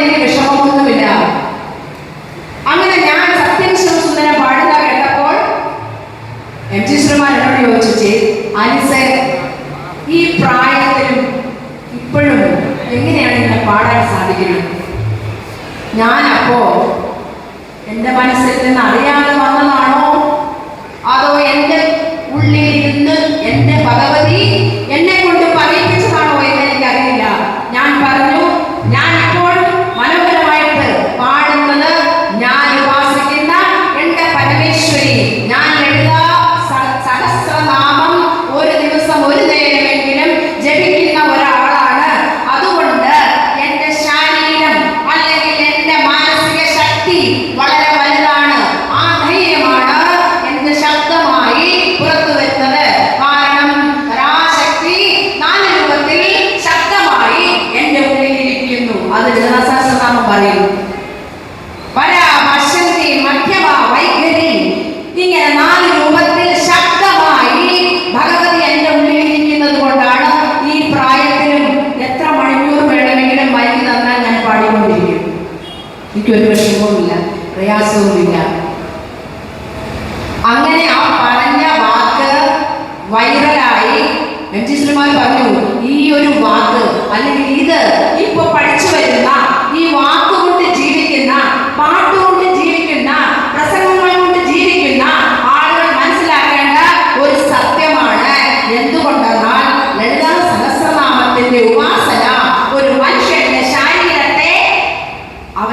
വലിയ വിഷമമൊന്നുമില്ല. അങ്ങനെ ഞാൻ സത്യം ശിവസുന്ദരം പാടുക കേട്ടപ്പോൾ എം ജി ശ്രീമാൻ എന്നോട് ചോദിച്ചു ചേ ഈ പ്രായത്തിലും ഇപ്പോഴും എങ്ങനെയാണ് ഇങ്ങനെ പാടാൻ സാധിക്കുന്നത്? ഞാനപ്പോ എന്റെ മനസ്സിൽ നിന്ന് അറിയാം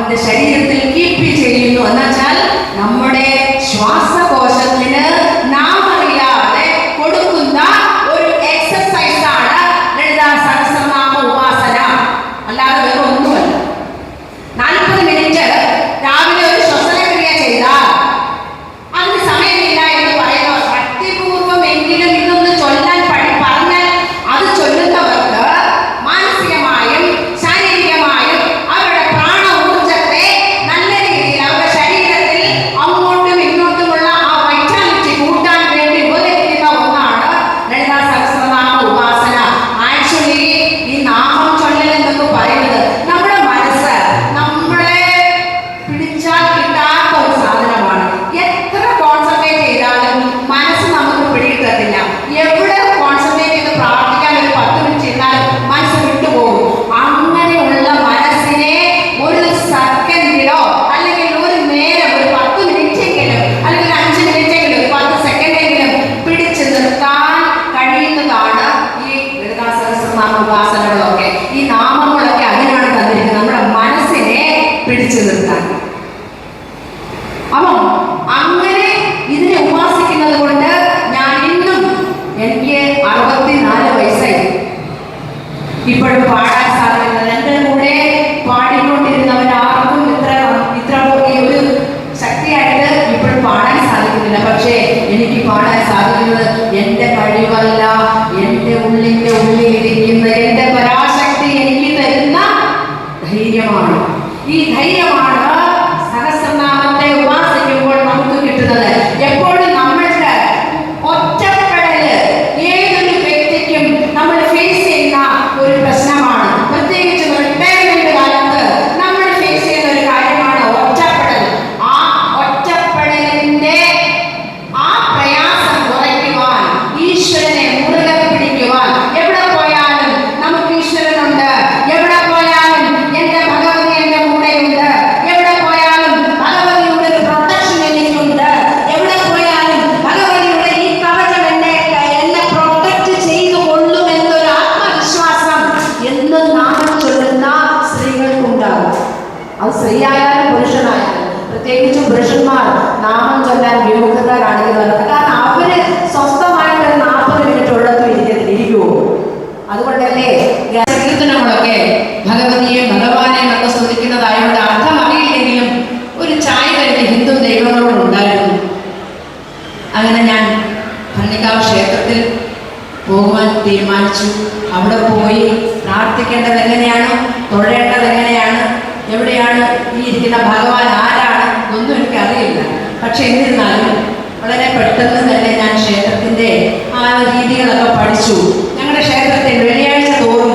നമ്മുടെ ശരീരത്തിൽ കീപ്പ് ചെയ്യുന്നു. എന്നുവെച്ചാൽ നമ്മുടെ ശ്വാസകോശത്തിൽ നാമോപാസനകളൊക്കെ ഈ നാമങ്ങളൊക്കെ അതിനാണ് തന്നിരിക്കുന്നത്. നമ്മുടെ മനസ്സിനെ പിടിച്ചു നിർത്താൻ. അപ്പം അങ്ങനെ ഇതിനെ ഉപാസിക്കുന്നത് കൊണ്ട് ഞാൻ ഇന്നും എനിക്ക് അറുപത്തിനാല് വയസ്സായി. ഇപ്പോഴും പാടാൻ സ്ത്രീയായാലും പുരുഷനായാലും. പ്രത്യേകിച്ചും പുരുഷന്മാർ നാമം ചൊല്ലാൻ വിമുഖരാണെങ്കിൽ കാരണം അവർ സ്വസ്ഥമായിട്ട് ഒരു നാൽപ്പത് മിനിറ്റ് ഉള്ളത്തു ഇരിക്കത്തിരിക്കുമോ അതുകൊണ്ടല്ലേ കീർത്തനങ്ങളൊക്കെ ഭഗവതിയെ ഭഗവാനെ ഒക്കെ സ്തുതിക്കുന്നതായോണ്ട് അർത്ഥം അറിയില്ലെങ്കിലും ഒരു ചായ കഴിഞ്ഞ് ഹിന്ദു ദൈവങ്ങളോട് ഉണ്ടായിരുന്നു. അങ്ങനെ ഞാൻ ഭണ്ണിക്കാവ് ക്ഷേത്രത്തിൽ പോകുവാൻ തീരുമാനിച്ചു. അവിടെ പോയി പ്രാർത്ഥിക്കേണ്ടത് എങ്ങനെയാണ്? തൊഴേണ്ടത് എങ്ങനെയാണ്? എവിടെയാണ് ഈ ഇരിക്കുന്ന ഭഗവാൻ ആരാണ്? ഒന്നും എനിക്ക് അറിയില്ല പക്ഷെ എന്നിരുന്നാലും വളരെ പെട്ടെന്ന് തന്നെ ഞാൻ ക്ഷേത്രത്തിന്റെ ആ രീതികളൊക്കെ പഠിച്ചു. ഞങ്ങളുടെ ക്ഷേത്രത്തിൽ വെള്ളിയാഴ്ച തോറും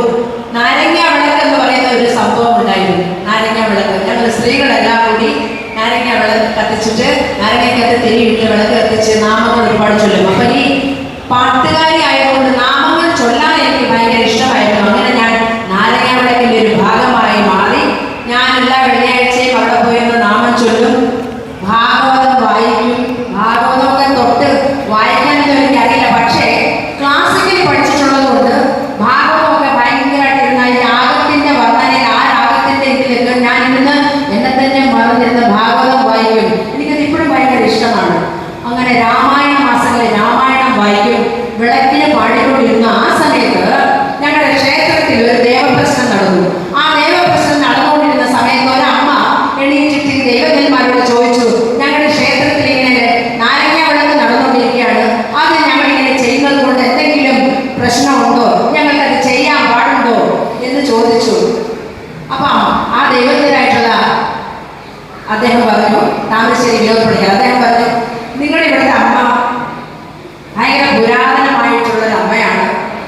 നാരങ്ങ വിളക്ക് എന്ന് പറയുന്ന ഒരു സംഭവം ഉണ്ടായിരുന്നു. നാരങ്ങ വിളക്ക്. ഞങ്ങൾ സ്ത്രീകളെല്ലാം കൂടി നാരങ്ങ വിളക്ക് കത്തിച്ചിട്ട് നാരങ്ങയ്ക്കകത്ത് തിരിയിട്ട് വിളക്ക് കത്തിച്ച് നാമങ്ങൾ ഒരുപാട് ചൊല്ലും. അപ്പൊ ഈ പാട്ടുകാർ ചെയ്തത് പഠിക്കാം അദ്ദേഹം പറഞ്ഞു നിങ്ങളുടെ ഇവിടുത്തെ അമ്മ ഭയങ്കര പുരാതനമായിട്ടുള്ളൊരു അമ്മയാണ്.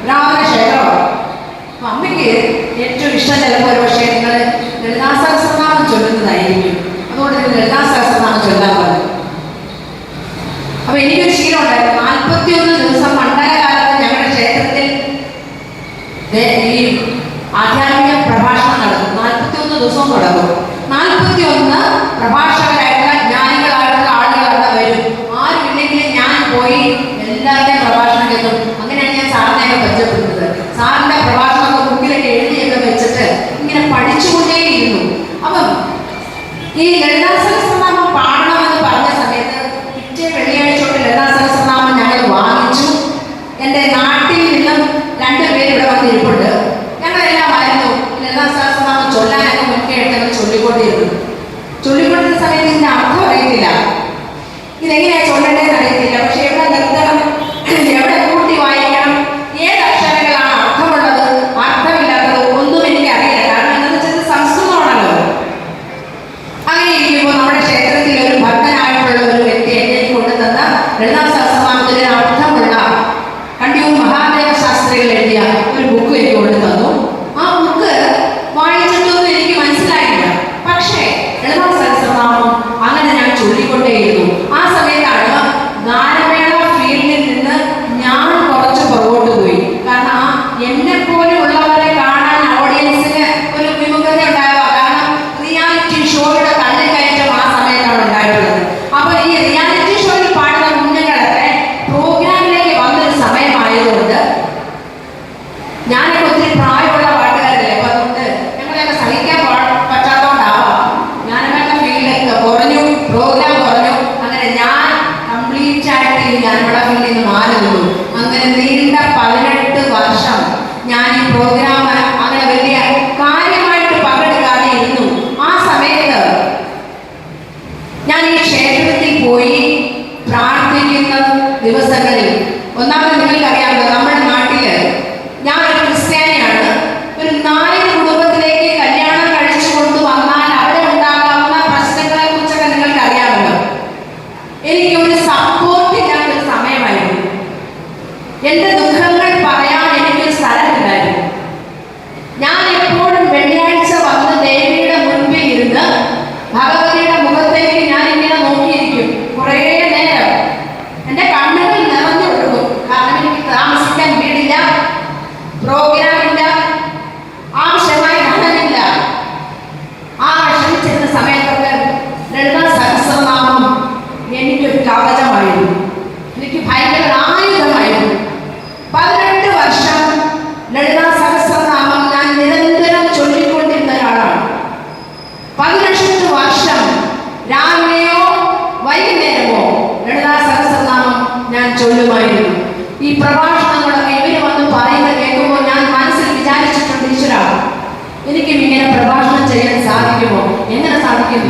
രാമന ക്ഷേത്രമാണ്. അപ്പൊ അമ്മയ്ക്ക് ഏറ്റവും ഇഷ്ടം ചിലപ്പോൾ ഒരു പക്ഷേ നിങ്ങൾ ചൊല്ലുന്നതായിരിക്കും. അതുകൊണ്ട് നിങ്ങൾ ലളിതാ ചൊല്ലാൻ പറഞ്ഞു. അപ്പൊ എനിക്കൊരു ശീലം ഉണ്ടായിരുന്നു. ദിവസം പണ്ടായ ഞങ്ങളുടെ ക്ഷേത്രത്തിൽ ആധ്യാത്മിക പ്രഭാഷണം നടക്കും നാൽപ്പത്തിയൊന്ന് ദിവസം തുടങ്ങും. നാൽപ്പത്തിയൊന്ന് പ്രഭാഷണം പഠിച്ചുകൊണ്ടേയിരുന്നു. അപ്പം ഈ ചൊല്ലുമായിരുന്നു ഈ പ്രഭാഷണങ്ങളൊക്കെ ഇവർ വന്ന് പറയുന്നത് കേൾക്കുമ്പോൾ ഞാൻ മനസ്സിൽ വിചാരിച്ചിട്ടുണ്ട് ഈശ്വരാ എനിക്കും ഇങ്ങനെ പ്രഭാഷണം ചെയ്യാൻ സാധിക്കുമോ? എങ്ങനെ സാധിക്കും?